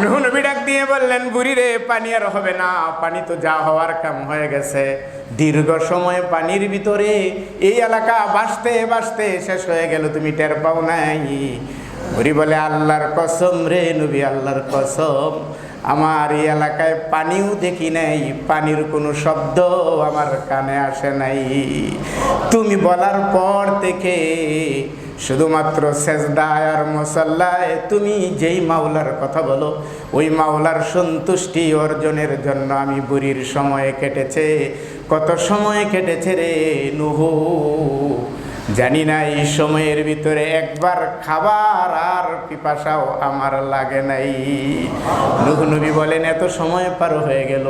নুহ নবী দিয়ে বললেন, বুড়ি রে, পানি আর হবে না, পানি তো যা হওয়ার কাম হয়ে গেছে। দীর্ঘ সময় পানির ভিতরে এই এলাকা বাসতে বাসতে শেষ হয়ে গেল, তুমি টের পাও নাই। বুড়ি বলে, আল্লাহর কসম রে নবী, আল্লাহর কসম। আমার এই এলাকায় পানিও দেখি নাই, পানির কোনো শব্দ আমার কানে আসে নাই। তুমি বলার পর থেকে শুধুমাত্র সেজদায় আর মশাল্লায় তুমি যেই মাওলার কথা বলো, ওই মাওলার সন্তুষ্টি অর্জনের জন্য আমি বুড়ির সময় কেটেছে। কত সময় কেটেছে রে নুহু? জানি না এই সময়ের ভিতরে একবার খাবার আর পিপাসাও আমার লাগে নাই। নুহ নবী বলেন, এত সময় পার হয়ে গেল।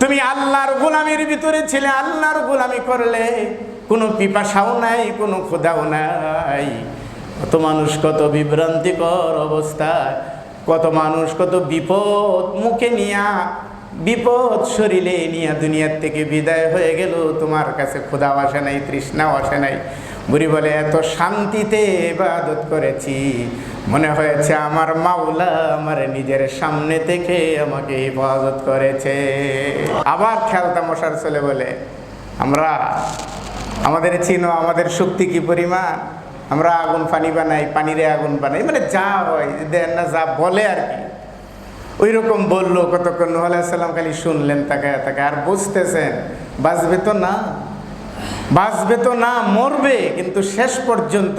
তুমি আল্লাহর গোলামির ভিতরে ছিলে, আল্লাহর গোলামি করলে। কোনো পিপাসাও নাই, কোনো ক্ষুধাও নাই। কত মানুষ কত বিভ্রান্তিকর অবস্থায় কত মানুষ কত বিপদ মুখে নিয়া, বিপদ শরীরে নিয়া দুনিয়ার থেকে বিদায় হয়ে গেল। তোমার কাছে ক্ষুধাও আসে নাই, তৃষ্ণাও আসে নাই। বুড়ি বলে, এত শান্তিতে ইবাদত করেছি। মনে হয়েছে আমার মাওলা আমার নিজের সামনে থেকে আমাকে ইবাদত করেছে। আবার খেয়াল তামশার চলে বলে, আমরা আমাদের চিনো আমাদের শক্তি কি পরিমাণ? আমরা আগুন পানি বানাই, পানিরে আগুন বানাই মানে যা হয়, দেন না, যা বলে আর কি। ওই রকম বলল কতক্ষণ, নুহ সাল্লাম খালি শুনলেন তাকে তাকে আর বুঝতেছেন, বাঁচবে তো না, বাঁচবে তো না, মরবে, কিন্তু শেষ পর্যন্ত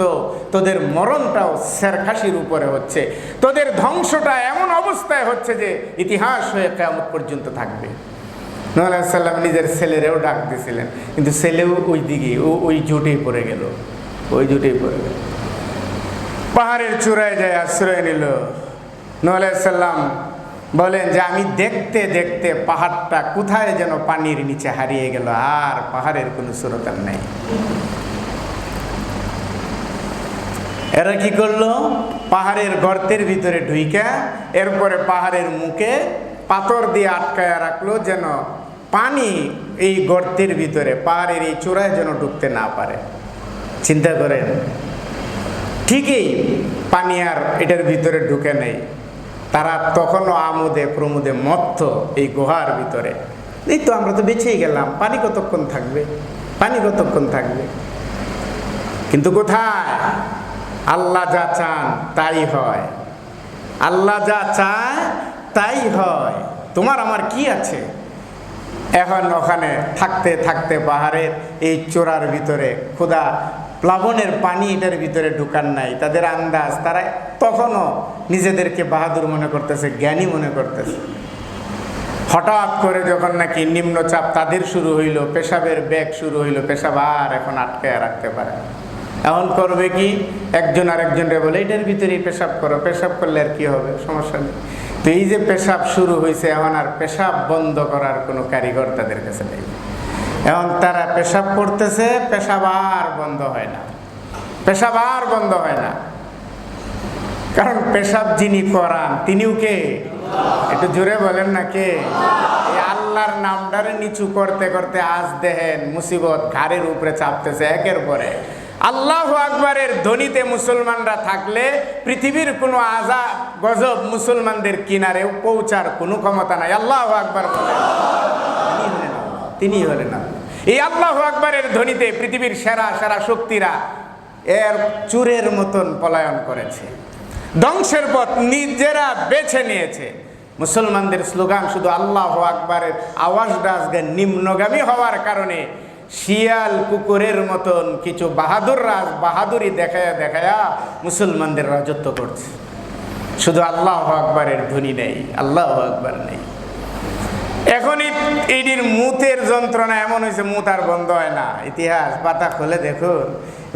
তোদের মরণটাও শেরখাসির উপরে হচ্ছে। তোদের ধ্বংসটা এমন অবস্থায় হচ্ছে যে ইতিহাস হয়ে কেমন পর্যন্ত থাকবে। সাল্লাম নিজের ছেলেরেও ডাক দিয়েছিলেন কিন্তু ছেলেও ওই দিকে, ও ওই জোটেই পড়ে গেল। ওই জোটেই পড়ে গেল। পাহাড়ের চূড়ায় যায়, আশ্রয় নিল। সাল্লাম বলেন যে, আমি দেখতে দেখতে পাহাড়টা কোথায় যেন পানির নিচে হারিয়ে গেল, আর পাহাড়ের কোনো সুরতার নেই। এরা কি করল? পাহাড়ের গর্তের ভিতরে ঢুইকা, এরপরে পাহাড়ের মুখে পাথর দিয়ে আটকায় রাখল, যেন পানি এই গর্তের ভিতরে, পাহাড়ের এই চূড়ায় যেন ঢুকতে না পারে। চিন্তা করেন, ঠিকই পানি আর এটার ভিতরে ঢুকে নেই। তারা তখনও আমোদে, প্রমোদে মত্ত এই গুহার ভিতরে। এই তো আমরা তো বেঁচেই গেলাম, পানি কতক্ষণ থাকবে? পানি কতক্ষণ থাকবে? কিন্তু কোথায়? আল্লাহ যা চান তাই হয়। আল্লাহ যা চায় তাই হয়। তোমার আমার কি আছে? এখন ওখানে থাকতে থাকতে পাহাড়ের এই চোরার ভিতরে ক্ষুদা প্লাবনের পানি এটার ভিতরে ঢুকান নাই, তাদের আন্দাজ, তারা তখনও নিজেদেরকে বাহাদুর মনে করতেছে, জ্ঞানী মনে করতেছে। হঠাৎ করে যখন নাকি নিম্নচাপ তাদের শুরু হইল, পেশাবের ব্যাগ শুরু হইল, পেশাব আর এখন আটকে রাখতে পারে। এখন করবে কি? একজন আরেকজনরে বলে, এটার ভিতরেই পেশাব করো, পেশাব করলে আর কি হবে? সমস্যা নেই। তো এই যে পেশাব শুরু হয়েছে, এখন আর পেশাব বন্ধ করার কোনো কারিগর তাদের কাছে নেই। এখন তারা পেশাব করতেছে, পেশাব আর বন্ধ হয় না। পেশাব আর বন্ধ হয় না। কারণ পেশাব যিনি করান, তিনিও কে? একটু জোরে বলেন না কে? আল্লাহর নামটারে নিচু করতে করতে আজ দেহেন মুসিবত ঘাড়ের উপরে চাপতেছে, একের পরে আল্লাহ আকবরের ধ্বনিতে মুসলমানরা থাকলে পৃথিবীর কোনো আজা গজব মুসলমানদের কিনারে পৌঁছার কোনো ক্ষমতা নাই। আল্লাহ আকবর তিনি হলেন এই আল্লাহ আকবরের ধ্বনিতে পৃথিবীর সেরা সেরা শক্তিরা এর চুরের মতন পলায়ন করেছে। ধ্বংসের পথ নিজেরা বেছে নিয়েছে। মুসলমানদের স্লোগান শুধু আল্লাহ আকবরের আওয়াজটা আজকে নিম্নগামী হওয়ার কারণে শিয়াল কুকুরের মতন কিছু বাহাদুর রাজ বাহাদুরি দেখায়া দেখায়া মুসলমানদের রাজত্ব করছে। শুধু আল্লাহ আকবরের ধ্বনি নেই, আল্লাহ আকবর নেই। এখন এটির মুতের যন্ত্রণা এমন হয়েছে, মুত আর বন্ধ হয় না। ইতিহাস, পাতা খুলে দেখুন।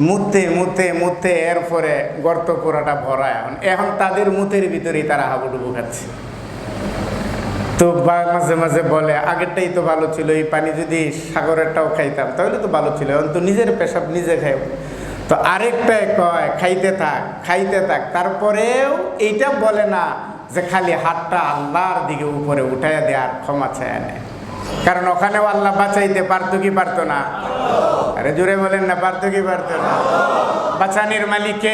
মুতে মুতে মুতে এরপরে গর্ত পোড়াটা ভরা এখন এখন তাদের মুতের ভিতরেই তারা হাবুডুবু খাচ্ছে। তো মাঝে মাঝে বলে, আগেরটাই তো ভালো ছিল, এই পানি যদি সাগরেরটাও খাইতাম, তাহলে তো ভালো ছিল, এখন তো নিজের পেশাব নিজে খাই। তো আরেকটাই কয়, খাইতে থাক খাইতে থাক। তারপরেও এইটা বলে না যে খালি হাতটা আল্লাহর দিকে উপরে উঠাইয়া আর ক্ষমা চায় নেয় কারণ ওখানেও আল্লাহ বাঁচাইতে পারতো কি পারতো না। আরে জোরে বলেন না পারতো কি পারতো না। বাঁচানির মালিক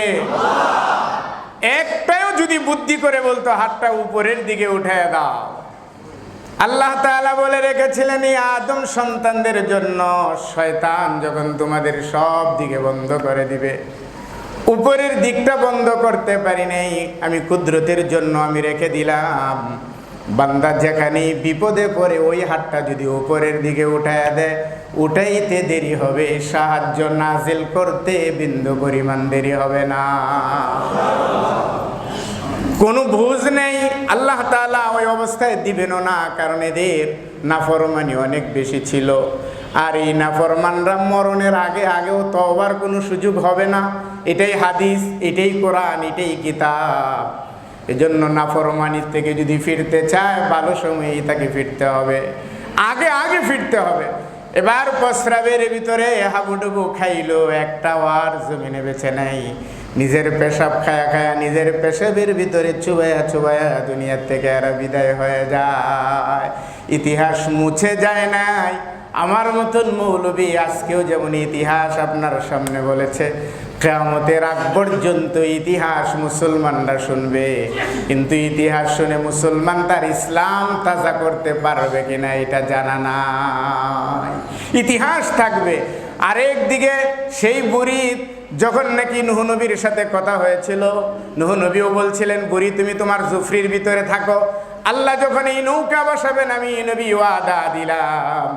একটাও যদি বুদ্ধি করে বলতো, হাতটা উপরের দিকে উঠায় দাও। আল্লাহ তাআলা বলে রেখেছিলেন আদম সন্তানদের জন্য শয়তান যখন তোমাদের সব দিকে বন্ধ করে দিবে। উপরের দিকটা বন্ধ করতে পারি নাই, আমি কুদরতের জন্য আমি রেখে দিলাম। বান্দা যেখানে বিপদে পড়ে, ওই হাতটা যদি উপরের দিকে উঠায় দেয়, উঠাইতে দেরি হবে। সাহায্য নাজিল করতে বিন্দু পরিমাণ দেরি হবে না। কোনো বুঝ নেই। আল্লাহ তাআলা ওই অবস্থায় দিবেনও না, কারণ এদের নাফরমানি অনেক বেশি ছিল। আর এই নাফরমানরা মরণের আগে আগেও তওবার কোনো সুযোগ হবে না। এটাই হাদিস, এটাই কোরআন, এটাই কিতাব। এজন্য নাফরমানির থেকে যদি ফিরতে চায়, ভালো সময়েই তাকে ফিরতে হবে। আগে আগে ফিরতে হবে। এবার প্রস্রাবের ভিতরে হাবুডুবু খাইলো, একটা আর জমিনে বেছে নাই। নিজের পেশাব খায়া খায়া নিজের পেশাবের ভিতরে চুবায়া চুবায়া দুনিয়ার থেকে আর বিদায় হয়ে যায়। ইতিহাস মুছে যায় নাই। আমার মতন মৌলবী আজকেও যেমন ইতিহাস আপনার সামনে বলেছে কেয়ামতের আগ পর্যন্ত ইতিহাস মুসলমানরা শুনবে। কিন্তু ইতিহাস শুনে মুসলমান তার ইসলাম তাজা করতে পারবে কিনা এটা জানা নাই। ইতিহাস থাকবে। আরেক দিকে সেই বুড়ি যখন নাকি নুহ নবীর সাথে কথা হয়েছিল, নুহ নবীও বলছিলেন, বুড়ি, তুমি তোমার জুফরির ভিতরে থাকো। আল্লাহ যখন এই নৌকা বসাবেন, আমি নবী ওয়াদা দিলাম।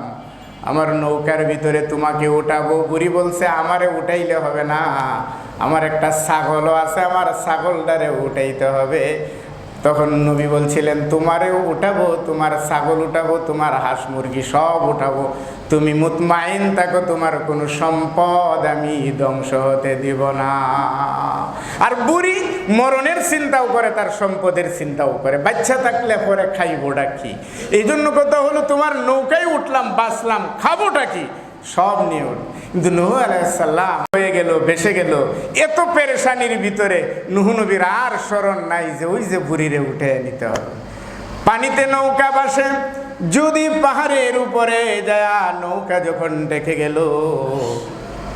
আমার নৌকার ভিতরে তোমাকে উঠাবো। বুড়ি বলছে, আমারে উঠাইলে হবে না। আমার একটা ছাগলও আছে, আমার ছাগলটারে উঠাইতে হবে। তখন নবী বলছিলেন, তোমারেও উঠাবো, তোমার ছাগল উঠাবো, তোমার হাঁস মুরগি সব উঠাবো। তুমি মুতমাইন থাকো তোমার কোনো সম্পদ আমি ধ্বংস হতে দিব না। আর বুড়ি মরণের চিন্তাও করে, তার সম্পদের চিন্তাও করে। বাচ্চা থাকলে পরে খাইবোটা কি? এই জন্য কথা হলো, তোমার নৌকায় উঠলাম, বাঁচলাম, খাবোটা কি? সব নিয়ে উঠ। কিন্তু নুহ আলাইসাল্লাম হয়ে গেল বেসে গেল। এত পেরেশানির ভিতরে নুহ নবীর আর স্মরণ নাই যে ওই যে বুড়িরে উঠে নিতে হবে। পানিতে নৌকা বাসে যদি পাহাড়ের উপরে যায়, নৌকা যখন ডেকে গেল,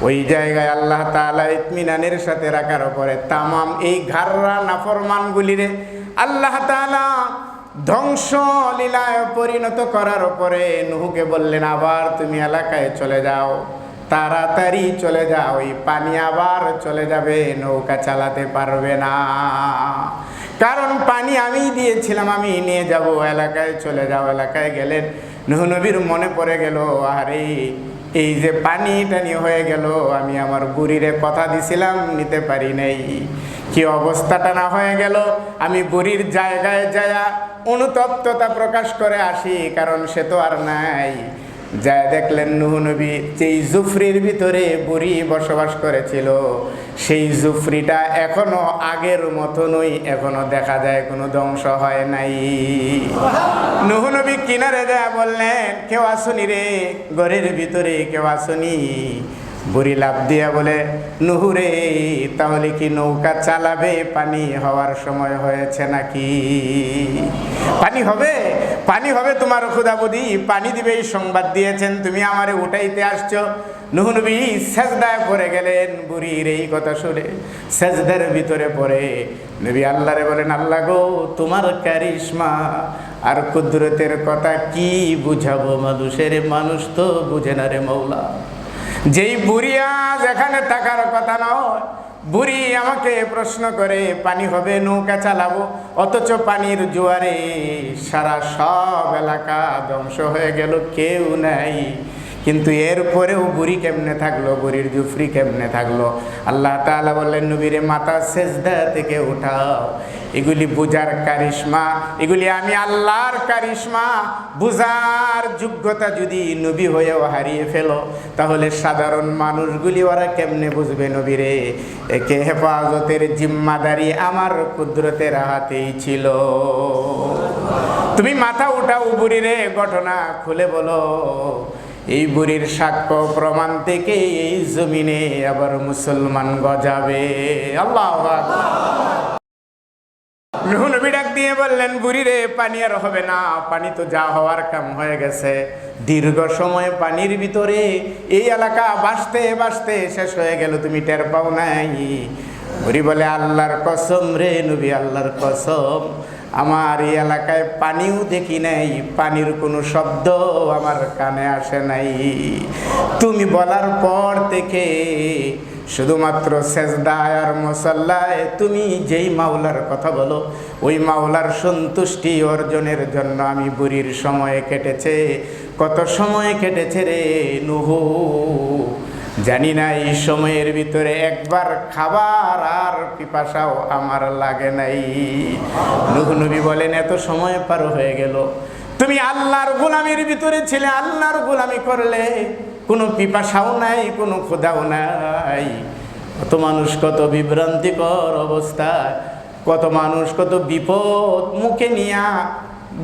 ওই জায়গায় আল্লাহ তাআলা ইতমিনানের সাথে রাখার উপরে তামাম এই ঘাররা নাফরমানগুলিরে আল্লাহ তালা ধ্বংস লীলায় পরিণত করার ওপরে নুহুকে বললেন, আবার তুমি এলাকায় চলে যাও। তাড়াতাড়ি চলে যাও, ওই পানি আবার চলে যাবে, নৌকা চালাতে পারবে না। কারণ পানি আমি দিয়েছিলাম আমি নিয়ে যাব, এলাকায় চলে যাও, এলাকায় গেলেন নুহ নবীর মনে পড়ে গেল, আরে এই যে পানি টানি হয়ে গেল, আমি আমার বুড়িরে কথা দিছিলাম, নিতে পারি নাই। কি অবস্থাটা না হয়ে গেল, আমি বুড়ির জায়গায় যায়া অনুতপ্ততা প্রকাশ করে আসি, কারণ সে তো আর নাই। যায় দেখলেন নুহ নবী, যেই জুফরির ভিতরে বুড়ি বসবাস করেছিল, সেই জুফরিটা এখনও আগের মতনই এখনও দেখা যায়, কোনো ধ্বংস হয় নাই। নুহ নবী কিনারে যা বললেন, কেউ আসুনি রে ঘরের ভিতরে কেউ আসুনি। বুড়ি লাভ দিয়া বলে নুহুরে তাহলে কি নৌকা চালাবে? পানি হওয়ার সময় হয়েছে নাকি? পানি হবে পানি হবে তোমার খুদাবুদি পানি দিবে এই সংবাদ দিয়েছেন, তুমি আমারে উঠাইতে আসছো। নুহনবী সেজদায় পড়ে গেলেন বুড়ির এই কথা শুনে। সেজদার ভিতরে পড়ে নবী আল্লাহরে বলেন, আল্লাহ গো, তোমার ক্যারিশমা আর কুদরতের কথা কি বুঝাবো? মানুষের মানুষ তো বুঝে না রে মৌলা। যেই বুড়ি আজ এখানে থাকার কথা নয়, বুড়ি আমাকে প্রশ্ন করে, পানি হবে, নৌকা চালাবো? অথচ পানির জোয়ারে সারা সব এলাকা ধ্বংস হয়ে গেল, কেউ নাই। কিন্তু এরপরেও বুড়ি কেমনে থাকল? বুড়ির জুফরি কেমনে থাকল? আল্লাহ তাআলা বললেন, নবীরে মাথা সেজদা থেকে উঠাও। এগুলি বুজার কারিশমা। এগুলি আমি আল্লাহর কারিশমা। বুজার যোগ্যতা যদি নবী হয়েও হারিয়ে ফেলো, তাহলে সাধারণ মানুষগুলি ওরা কেমনে বুঝবে নবীরে? একে হেফাজতের জিম্মাদারি আমার কুদরতের হাতেই ছিল। তুমি মাথা উঠাও বুড়ি রে ঘটনা খুলে বলো। এই বুড়ির সাক্ষ্য প্রমাণ থেকে এই জমিনে আবার মুসলমান গজাবে। আল্লাহ নবী ডাক দিয়ে বললেন বুড়ি রে পানি আর হবে না। পানি তো যা হওয়ার কাম হয়ে গেছে। দীর্ঘ সময় পানির ভিতরে এই এলাকা বাসতে বাসতে শেষ হয়ে গেল, তুমি টের পাও নাই। বুড়ি বলে, আল্লাহর কসম রে নবী, আল্লাহর কসম। আমার এই এলাকায় পানিও দেখি নাই, পানির কোনো শব্দ আমার কানে আসে নাই। তুমি বলার পর থেকে শুধুমাত্র সেজদায় আর মশাল্লায় তুমি যেই মাওলার কথা বলো, ওই মাওলার সন্তুষ্টি অর্জনের জন্য আমি বুড়ির সময় কেটেছে। কত সময় কেটেছে রে নুহু? জানি না এই সময়ের ভিতরে একবার খাবার আর পিপাসাও আমার লাগে নাই। নবী বলেন, এত সময় পার হয়ে গেল। তুমি আল্লাহর গোলামির ভিতরে ছিলে, আল্লাহর গোলামি করলে কোনো পিপাসাও নাই, কোনো ক্ষুধাও নাই। কত মানুষ কত বিভ্রান্তিকর অবস্থায় কত মানুষ কত বিপদ মুখে নিয়া,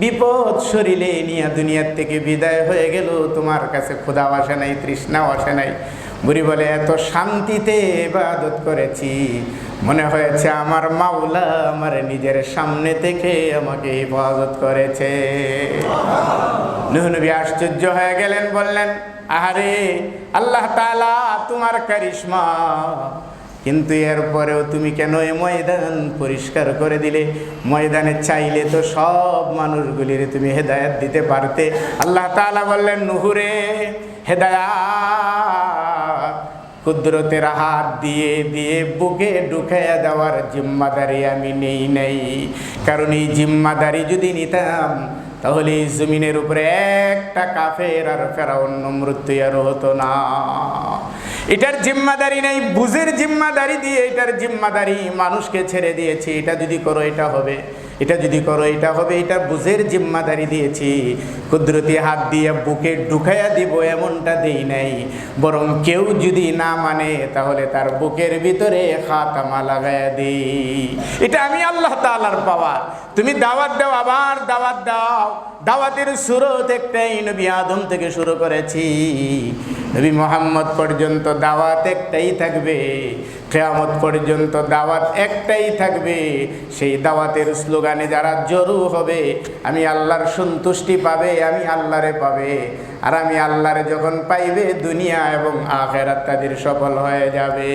বিপদ শরীরে নিয়ে দুনিয়ার থেকে বিদায় হয়ে গেল। তোমার কাছে ক্ষুধাও আসে নাই, তৃষ্ণাও আসে নাই। বুড়ি বলে, এত শান্তিতে ইবাদত করেছি। মনে হয়েছে আমার মাওলা আমার নিজের সামনে থেকে আমাকে ইবাদত করেছে। নুহ নবী আশ্চর্য হয়ে গেলেন, বললেন, আহারে, আল্লাহ তাআলা তোমার কারিশমা। কিন্তু এরপরেও তুমি কেন এ ময়দান পরিষ্কার করে দিলে? ময়দানে চাইলে তো সব মানুষগুলির তুমি হেদায়াত দিতে পারতে। আল্লাহ তাআলা বললেন, নুহুরে, হেদায়াত। কুদরতের হাত দিয়ে দিয়ে বুকে ঢুকাইয়া দেওয়ার জিম্মাদারি আমি নেই নেই। কারণ এই জিম্মাদারি যদি নিতাম, তাহলে এই জমিনের উপরে একটা কাফের আর ফেরাউন্ন মৃত্যু আর হতো না। এটার জিম্মাদারি নেই, বুঝের জিম্মাদারি দিয়ে এটার জিম্মাদারি মানুষকে ছেড়ে দিয়েছি। এটা যদি করো, এটা হবে। এটা যদি করো, এটা হবে, এটা বুঝের জিম্মাদারি দিয়েছি। কুদরতি হাত দিয়ে বুকে ঢুকাইয়া দিব, এমনটা দেই নাই। বরং কেউ যদি না মানে তাহলে তার বুকের ভিতরে খাতামা লাগাইয়া দিই। এটা আমি আল্লাহ তালার পাওয়া তুমি দাওয়াত দাও, আবার দাওয়াত দাও। দাওয়াতের সুরত একটাই, নবী আদম থেকে শুরু করেছি। নবী মোহাম্মদ পর্যন্ত দাওয়াত একটাই থাকবে। কেয়ামত পর্যন্ত দাওয়াত একটাই থাকবে। সেই দাওয়াতের স্লোগানে যারা জরু হবে, আমি আল্লাহর সন্তুষ্টি পাবে, আমি আল্লাহরে পাবে। আর আমি আল্লাহরে যখন পাইবে, দুনিয়া এবং আখেরাত তাদের সফল হয়ে যাবে।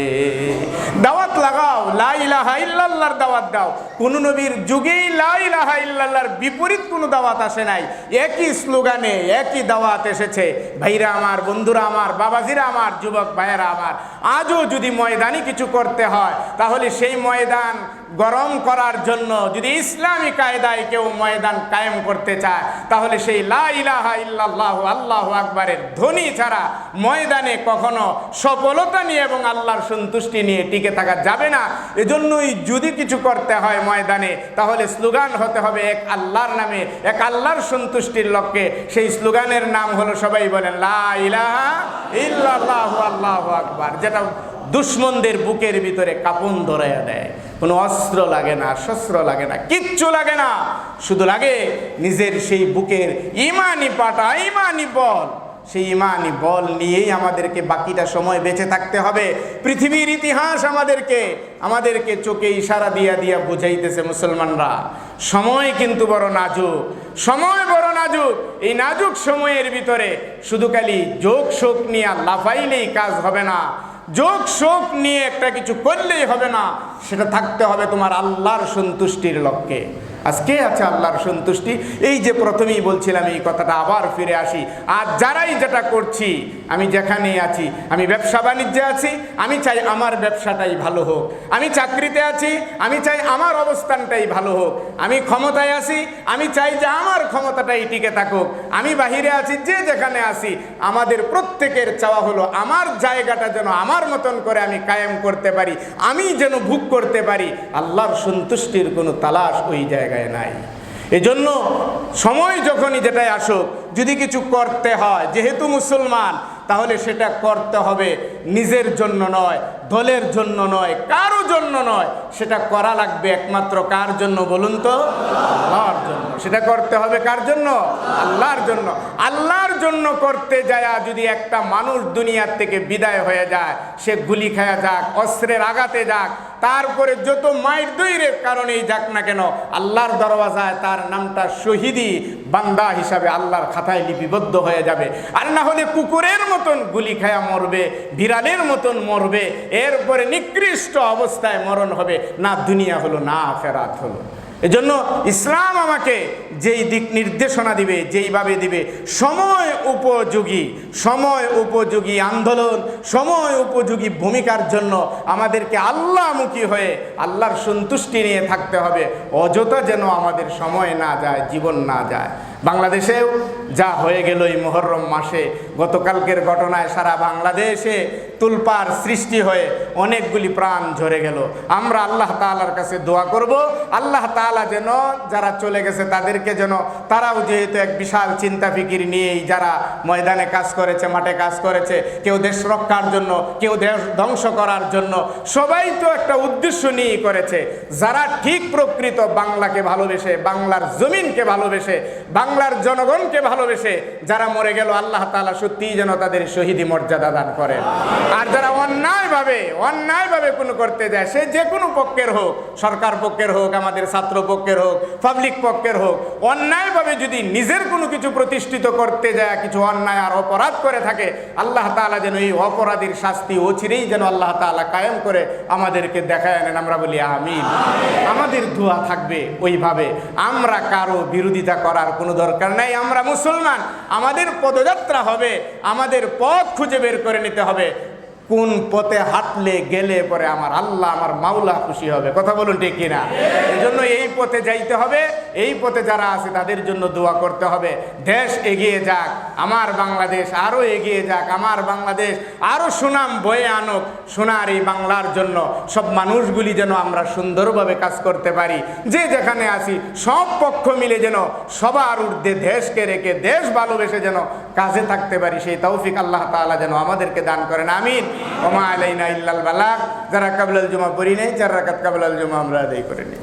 দাওয়াত লাগাও, লা ইলাহা ইল্লাল্লাহর দাওয়াত দাও। কোন নবীর যুগেই লা ইলাহা ইল্লাল্লাহর বিপরীত কোনো দাওয়াত আসে নাই। একই স্লোগানে একই দাওয়াত এসেছে। ভাইরা আমার, বন্ধুরা আমার, বাবাজিরা আমার, যুবক ভাইয়েরা আমার। আজও যদি ময়দানি কিছু করতে হয়, তাহলে সেই ময়দান গরম করার জন্য যদি ইসলামী কায়দায় কেউ ময়দান কায়েম করতে চায়, তাহলে সেই লা ইলাহা ইল্লাল্লাহু, আল্লাহু আকবারের ধ্বনি ছাড়া ময়দানে কখনো সফলতা নিয়ে এবং আল্লাহর সন্তুষ্টি নিয়ে টিকে থাকা যাবে না। এজন্যই যদি কিছু করতে হয় ময়দানে, তাহলে স্লোগান হতে হবে এক আল্লাহর নামে, এক আল্লাহর সন্তুষ্টির লক্ষ্যে। সেই স্লোগানের নাম হলো সবাই বলেন, লা ইলাহা ইল্লাল্লাহু, আল্লাহু আকবার। যেটা দুশ্মনদের বুকের ভিতরে কাপন ধরাইয়া দেয়। কোনো অস্ত্র লাগে না, শস্ত্র লাগে না, কিচ্ছু লাগে না। শুধু লাগে নিজের সেই বুকের ইমানি পাটা ইমানি বল। সেই ইমানি বল নিয়েই আমাদেরকে বাকিটা সময় বেঁচে থাকতে হবে। পৃথিবীর ইতিহাস আমাদেরকে আমাদেরকে চোখে ইশারা দিয়া দিয়া বুঝাইতেছে মুসলমানরা। সময় কিন্তু বড় নাজুক, সময় বড় নাজুক। এই নাজুক সময়ের ভিতরে শুধু খালি যোগ শোক নিয়ে লাফাইলেই কাজ হবে না। যোগ শোক নিয়ে একটা কিছু করলেই হবে না, সেটা থাকতে হবে তোমার আল্লাহর সন্তুষ্টির লক্ষ্যে। আজকে আছে আল্লাহর সন্তুষ্টি। এই যে প্রথমেই বলছিলাম এই কথাটা, আবার ফিরে আসি। আর যারাই যেটা করছি, আমি যেখানেই আছি, আমি ব্যবসা বাণিজ্যে আছি, আমি চাই আমার ব্যবসাটাই ভালো হোক। আমি চাকরিতে আছি, আমি চাই আমার অবস্থানটাই ভালো হোক। আমি ক্ষমতায় আছি, আমি চাই যে আমার ক্ষমতাটাই টিকে থাকুক। আমি বাহিরে আছি, যে যেখানে আছি, আমাদের প্রত্যেকের চাওয়া হলো, আমার জায়গাটা যেন আমার মতন করে আমি কায়েম করতে পারি, আমি যেন ভোগ করতে পারি, আল্লাহর সন্তুষ্টির কোনো তালাশ ওই জায়গায় নাই। এজন্য সময় যখনই যেটাই আসুক, যদি কিছু করতে হয়, যেহেতু মুসলমান, তাহলে সেটা করতে হবে নিজের জন্য নয় দলের জন্য নয়, কারও জন্য নয়। সেটা করা লাগবে একমাত্র কার জন্য বলুন তো? আল্লাহর জন্য। সেটা করতে হবে কার জন্য? আল্লাহর জন্য। আল্লাহর জন্য করতে যায় যদি একটা মানুষ দুনিয়ার থেকে বিদায় হয়ে যায়, সে গুলি খায়া যাক, অস্ত্রের আঘাতে যাক, তারপরে যত মায়ের দৈরের কারণেই যাক না কেন, আল্লাহর দরওয়াজায় তার নামটা শহীদি বান্দা হিসাবে আল্লাহর খাতায় লিপিবদ্ধ হয়ে যাবে। আর না হলে কুকুরের মতন গুলি খায়া মরবে, বিড়ালের মতন মরবে এরপরে নিকৃষ্ট অবস্থায় মরণ হবে। না, দুনিয়া হলো, না ফেরাত হলো। এজন্য ইসলাম আমাকে যেই দিক নির্দেশনা দিবে, যেইভাবে দিবে, সময় উপযোগী সময় উপযোগী আন্দোলন, সময় উপযোগী ভূমিকার জন্য আমাদেরকে আল্লাহমুখী হয়ে আল্লাহর সন্তুষ্টি নিয়ে থাকতে হবে। অযথা যেন আমাদের সময় না যায়, জীবন না যায়। বাংলাদেশেও যা হয়ে গেল এই মোহরম মাসে, গতকালকের ঘটনায় সারা বাংলাদেশে তুলপার সৃষ্টি হয়ে অনেকগুলি প্রাণ ঝরে গেল। আমরা আল্লাহ তাআলার কাছে দোয়া করব, আল্লাহ তাআলা যেন যারা চলে গেছে তাদেরকে যেন, তারাও যেহেতু এক বিশাল চিন্তা ফিকির নিয়েই যারা ময়দানে কাজ করেছে, মাঠে কাজ করেছে, কেউ দেশ রক্ষার জন্য, কেউ দেশ ধ্বংস করার জন্য, সবাই তো একটা উদ্দেশ্য নিয়েই করেছে। যারা ঠিক প্রকৃত বাংলাকে ভালোবেসে, বাংলার জমিনকে ভালোবেসে বাংলার জনগণকে ভালোবেসে যারা মরে গেল, আল্লাহ তাআলা সত্যিই যেন তাদের শহীদি মর্যাদা দান করেন। আর যারা অন্যায়ভাবে অন্যায়ভাবে কোনো করতে যায়, সে যে কোনো পক্ষের হোক, সরকার পক্ষের হোক, আমাদের ছাত্র পক্ষের হোক পাবলিক পক্ষের হোক, অন্যায়ভাবে যদি নিজের কোনো কিছু প্রতিষ্ঠিত করতে যায়, কিছু অন্যায় আর অপরাধ করে থাকে, আল্লাহ তাআলা যেন এই অপরাধীর শাস্তি অচিরেই যেন আল্লাহ তাআলা কায়েম করে আমাদেরকে দেখায় আনেন। আমরা বলি, আমিন। আমাদের দোয়া থাকবে ওইভাবে। আমরা কারও বিরোধিতা করার কোনো দরকার নাই আমরা মুসলমান। আমাদের পদযাত্রা হবে আমাদের পথ খুঁজে বের করে নিতে হবে। কোন পথে হাঁটলে গেলে পরে আমার আল্লাহ, আমার মাওলা খুশি হবে? কথা বলুন ঠিক কিনা? এই জন্য এই পথে যাইতে হবে, এই পথে যারা আছে তাদের জন্য দোয়া করতে হবে। দেশ এগিয়ে যাক, আমার বাংলাদেশ আরও এগিয়ে যাক, আমার বাংলাদেশ আরও সুনাম বয়ে আনুক, সোনার এই বাংলার জন্য। সব মানুষগুলি যেন আমরা সুন্দরভাবে কাজ করতে পারি। যে যেখানে আছি, সব পক্ষ মিলে যেন সবার ঊর্ধ্বে দেশকে রেখে, দেশ ভালোবেসে যেন কাজে থাকতে পারি, সেই তৌফিক আল্লাহ তাআলা যেন আমাদেরকে দান করেন। আমিন। ওমা আলাইনা ইল্লাল বালাক যারা কাবলাল জুমা পড়ি নেই, চার রাকাত কাবলাল জুমা আমরা আদায় করে নিই।